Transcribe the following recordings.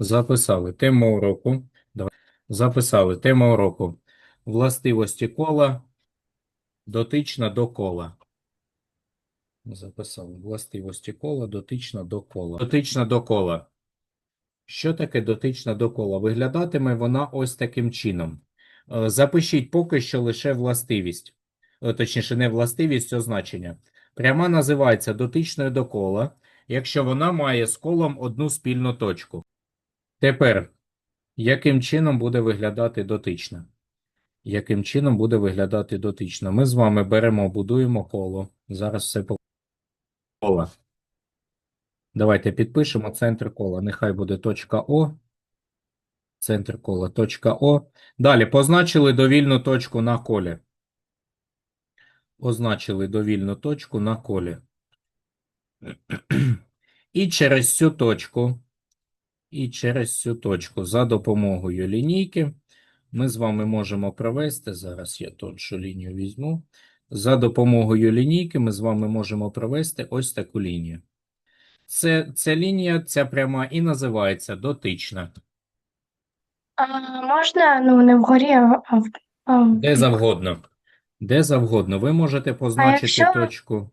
Записали. Тема уроку. Давай. Записали. Тема уроку. Властивості кола дотична до кола. Записали. Властивості кола дотична до кола. Дотична до кола. Що таке дотична до кола? Виглядатиме вона ось таким чином. Е, Запишіть поки що лише властивість. Е, Точніше, не властивість, а значення. Пряма називається дотичною до кола, якщо вона має з колом одну спільну точку. Тепер, яким чином буде виглядати дотична? Яким чином буде виглядати дотична? Ми з вами беремо, будуємо коло. Зараз все по кола. Давайте підпишемо центр кола. Нехай буде точка О. Центр кола, точка О. Далі позначили довільну точку на колі. Означили довільну точку на колі. І через цю точку, і через цю точку за допомогою лінійки ми з вами можемо провести. Зараз я тоншу лінію візьму. За допомогою лінійки ми з вами можемо провести ось таку лінію. Це, ця лінія, ця пряма і називається дотична. А, можна, ну, не вгорі, а, а, в- а, в Де завгодно. Де завгодно. Ви можете позначити якщо- точку.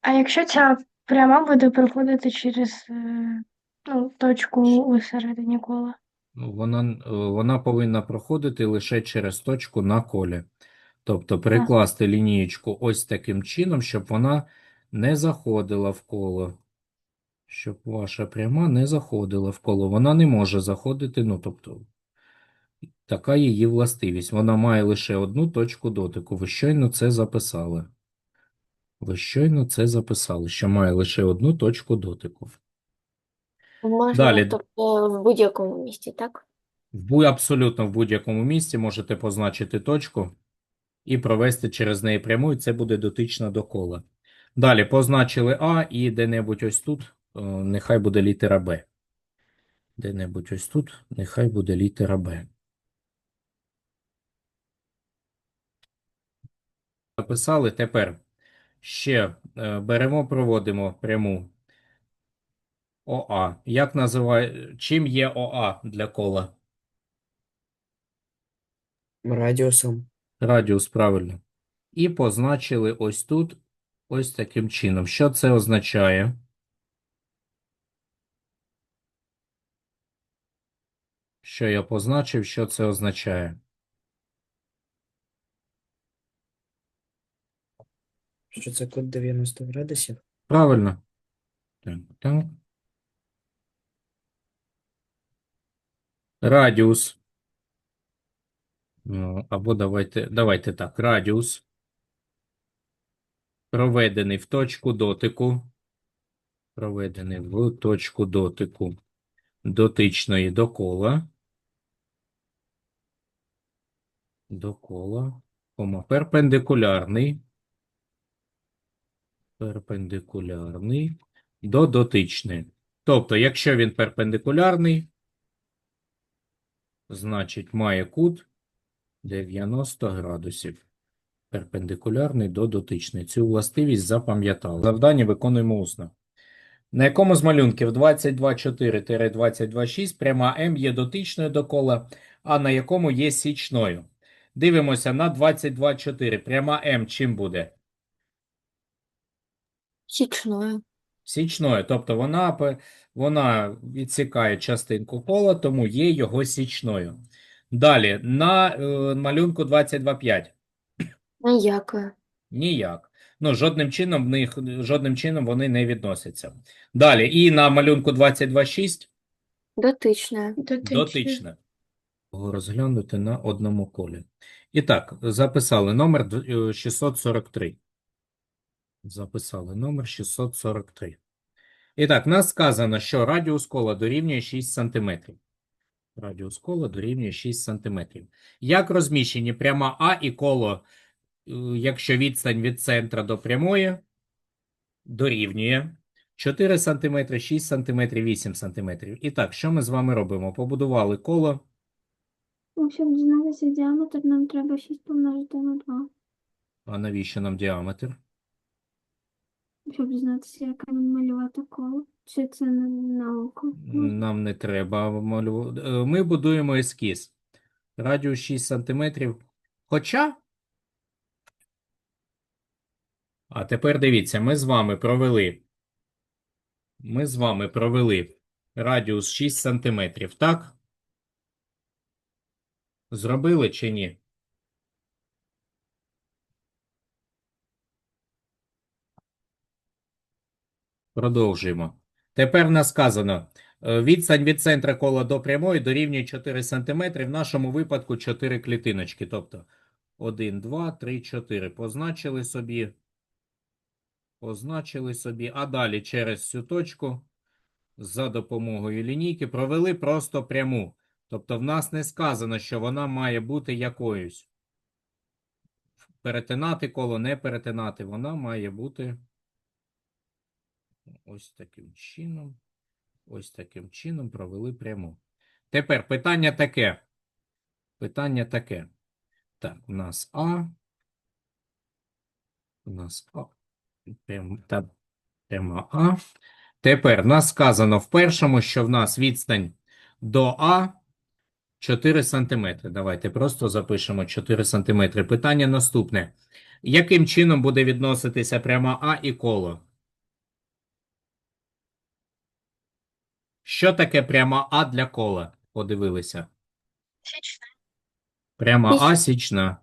А якщо ця пряма буде проходити через е, ну, точку у середині кола? Ну, Вона, е, вона повинна проходити лише через точку на колі. Тобто перекласти лінієчку ось таким чином, щоб вона не заходила в коло. Щоб ваша пряма не заходила в коло. Вона не може заходити, ну тобто, така її властивість. Вона має лише одну точку дотику. Ви щойно це записали. Ви щойно це записали, що має лише одну точку дотику. Можна, Далі. тобто, в будь-якому місці, так? В бу- абсолютно в будь-якому місці можете позначити точку і провести через неї пряму, і це буде дотична до кола. Далі позначили А і де-небудь ось тут е, нехай буде літера Б. Де-небудь ось тут нехай буде літера Б. Записали. Тепер ще е, беремо, проводимо пряму ОА. Як називає, чим є ОА для кола? Радіусом. Радіус, правильно. І позначили ось тут, ось таким чином. Що це означає? Що я позначив, що це означає? Що це кут 90 градусів? Правильно. Так, так. Радіус. Ну, Або давайте, давайте так. Радіус. Проведений в точку дотику. Проведений в точку дотику дотичної до кола. До кола. Кома. Перпендикулярний. Перпендикулярний до дотичної. Тобто, якщо він перпендикулярний, значить має кут 90 градусів. Перпендикулярний до дотичної. Цю властивість запам'ятали. Завдання виконуємо усно. На якому з малюнків 22,4-22,6 пряма М є дотичною до кола, а на якому є січною? Дивимося на 22,4. Пряма М чим буде? Січною. Січною, тобто вона, вона відсікає частинку кола, тому є його січною. Далі, на е, малюнку 22,5. Ніякою. Ніяк. Ну, жодним чином в них, жодним чином вони не відносяться. Далі, і на малюнку 22,6 Дотичною. дотичне. Розглянути на одному колі. І так, записали номер е, 643. Записали номер 643. І так, нас сказано, що радіус кола дорівнює 6 см. Радіус кола дорівнює 6 см. Як розміщені пряма А і коло, е, якщо відстань від центра до прямої, дорівнює 4 см, 6 см, 8 см. І так, що ми з вами робимо? Побудували коло. Щоб дізнатися діаметр, нам треба 6 помножити на 2. А навіщо нам діаметр? Щоб дізнатися, як малювати коло. Чи це на, на око? Ну, Нам не треба малювати. Ми будуємо ескіз. Радіус 6 см. Хоча. А тепер дивіться, ми з вами провели. Ми з вами провели радіус 6 см, так? Зробили чи ні? Продовжуємо. Тепер нас сказано, е, відстань від центра кола до прямої дорівнює 4 см, в нашому випадку 4 клітиночки. Тобто 1, 2, 3, 4. Позначили собі. Позначили собі. А далі через цю точку за допомогою лінійки провели просто пряму. Тобто в нас не сказано, що вона має бути якоюсь. Перетинати коло, не перетинати. Вона має бути ось таким чином. Ось таким чином провели пряму. Тепер питання таке. Питання таке. Так, у нас А. У нас А. Пряма А. Тепер нас сказано в першому, що в нас відстань до А 4 см. Давайте просто запишемо 4 см. Питання наступне. Яким чином буде відноситися пряма А і коло? Що таке пряма А для кола? Подивилися. Січна. Пряма А січна.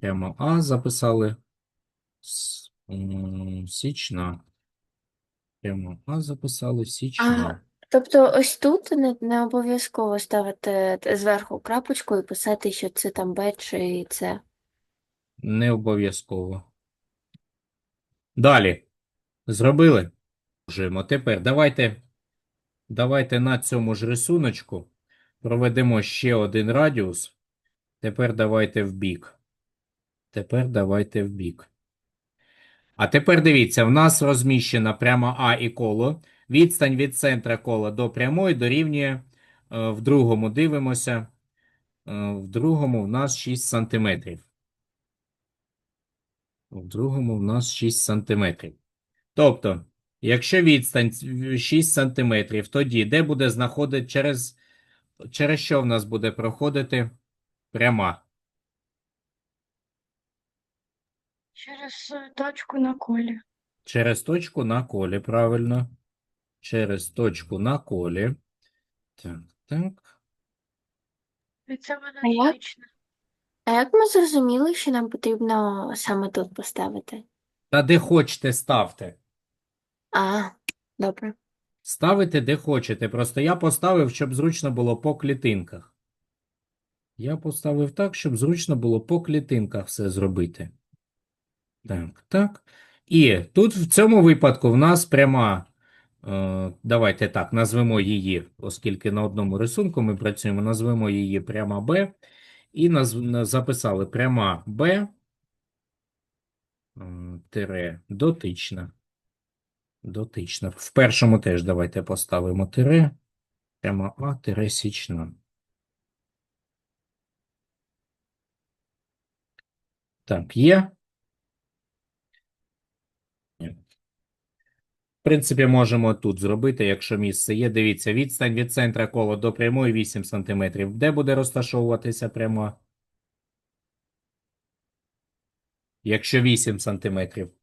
Пряма А записали. Січна. Пряма А записали січна. Тобто ось тут не, не обов'язково ставити зверху крапочку і писати, що це там Б чи С. Не обов'язково. Далі. Зробили? Продовжуємо. Тепер давайте, давайте на цьому ж рисуночку проведемо ще один радіус. Тепер давайте в бік. Тепер давайте в бік. А тепер дивіться, в нас розміщена прямо А і коло. Відстань від центра кола до прямої дорівнює, е, в другому дивимося, е, в другому в нас 6 сантиметрів. В другому в нас 6 сантиметрів. Тобто, якщо відстань 6 сантиметрів, тоді де буде знаходити через, через що в нас буде проходити пряма? Через е, точку на колі. Через точку на колі, правильно. Через точку на колі. Так, так. І це буде А. А як ми зрозуміли, що нам потрібно саме тут поставити? Та де хочете, ставте. А, добре. Ставите де хочете. Просто я поставив, щоб зручно було по клітинках. Я поставив так, щоб зручно було по клітинках все зробити. Так, так. І тут в цьому випадку в нас пряма. Е, давайте так, назвемо її, оскільки на одному рисунку ми працюємо, назвемо її пряма Б. І назв, записали пряма Б тире дотична. Дотична. В першому теж давайте поставимо тире. Прямо А тире січна. Так, є. В принципі, можемо тут зробити, якщо місце є. Дивіться, відстань від центра кола до прямої 8 см. Де буде розташовуватися пряма? Якщо 8 см.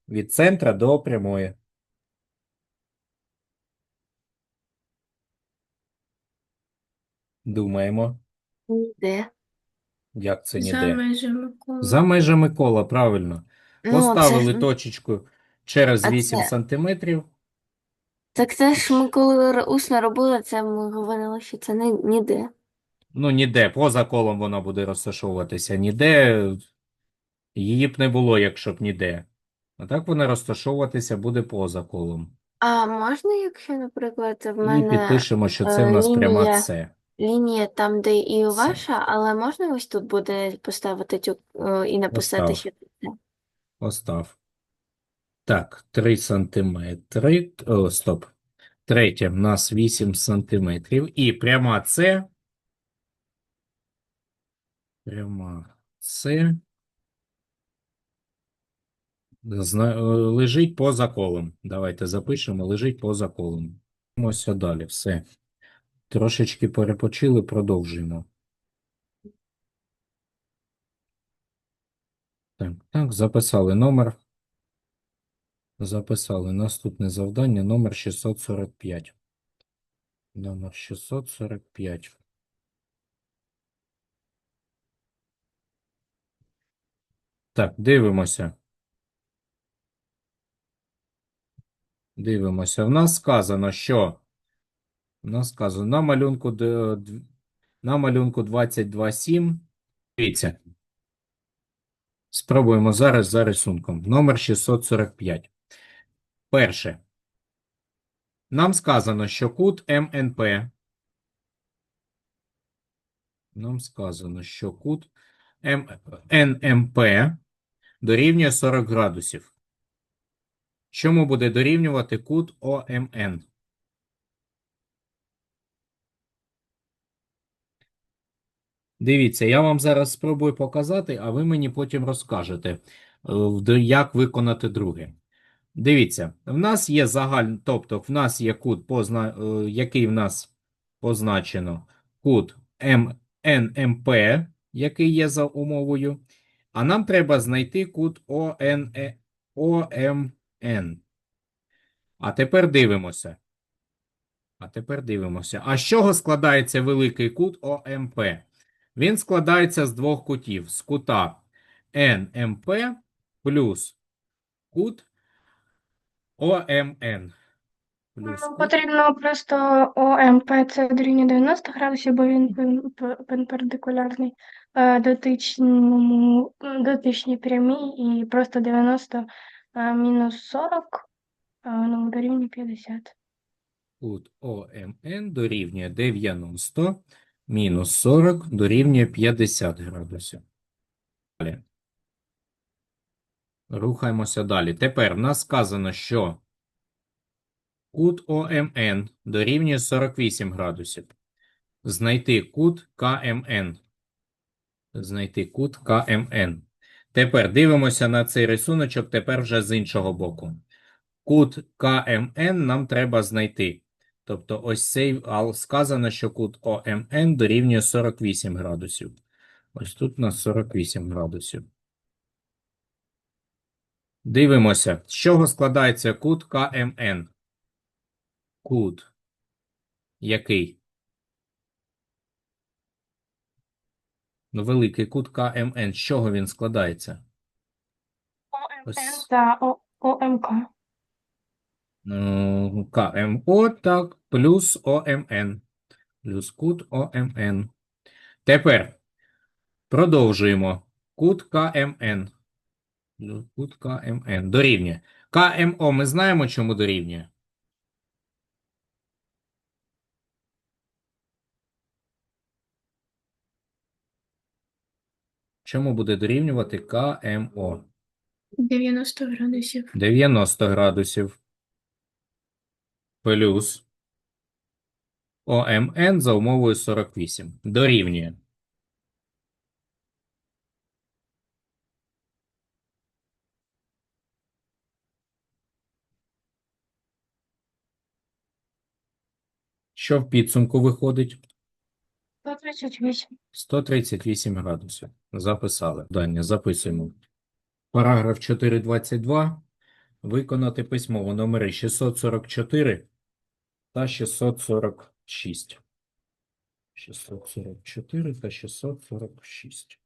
Від центра до прямої. Думаємо, Ніде. як це За ніде. межами кола. За межами кола, правильно. Ну, це Поставили ж, точечку через А 8 це- сантиметрів. так це ж ми коли р- усно робили, це ми говорили, що це не ніде. Ну, ніде, поза колом вона буде розташовуватися. Ніде її б не було, якщо б ніде. А так вона розташовуватися буде поза колом. А можна, якщо, наприклад, в І мене підпишемо, що це в е, нас пряма лінія- С. лінія там, де і Це. ваша, але можна ось тут буде поставити цю е, і написати, Постав. що це. Постав. Так, 3 сантиметри. О, стоп. Третє, в нас 8 сантиметрів. І пряма С. Пряма С. Зна- е, Лежить поза колом. Давайте запишемо, лежить поза колом. Ось далі, все. Трошечки перепочили, продовжуємо. Так, так, записали номер. Записали наступне завдання, номер 645. Номер 645. Так, дивимося. Дивимося. В нас сказано, що в нас сказано на малюнку на малюнку 22.7. Дивіться. Спробуємо зараз за рисунком. Номер 645. Перше. Нам сказано, що кут МНП. Нам сказано, що кут М... НМП дорівнює 40 градусів. Чому буде дорівнювати кут ОМН? Дивіться, я вам зараз спробую показати, а ви мені потім розкажете, е, як виконати друге. Дивіться, в нас є загальний, тобто в нас є кут, позна, е, який в нас позначено кут НМП, який є за умовою, а нам треба знайти кут ОН, е, ОМН. А тепер дивимося. А тепер дивимося. А з чого складається великий кут ОМП? Він складається з двох кутів: з кута НМП плюс кут ОМН. Плюс кут Потрібно просто ОМП це дорівнює 90 градусів, бо він пен- пе- перпендикулярний е, дотичному, дотичній прямій і просто 90 е, мінус 40 е, ну, дорівнює 50. Кут ОМН дорівнює 90 мінус 40 дорівнює 50 градусів. Далі. Рухаємося далі. Тепер в нас сказано, що кут ОМН дорівнює 48 градусів. Знайти кут КМН. Знайти кут КМН. Тепер дивимося на цей рисуночок тепер вже з іншого боку. Кут КМН нам треба знайти. Тобто ось цей сказано, що кут ОМН дорівнює 48 градусів. Ось тут у нас 48 градусів. Дивимося, з чого складається кут КМН. Кут який? Ну, великий кут КМН. З чого він складається? ОМН та ОМК. Ну, КМО, так, плюс ОМН. Плюс кут ОМН. Тепер продовжуємо. Кут КМН. Кут КМН. Дорівнює. КМО ми знаємо, чому дорівнює? Чому буде дорівнювати КМО? 90 градусів. 90 градусів. Плюс ОМН за умовою 48. Дорівнює. Що в підсумку виходить? 138. 138 градусів. Записали. Дання записуємо. Параграф 4.22. Виконати письмово номери 644 та 646. 644 та 646.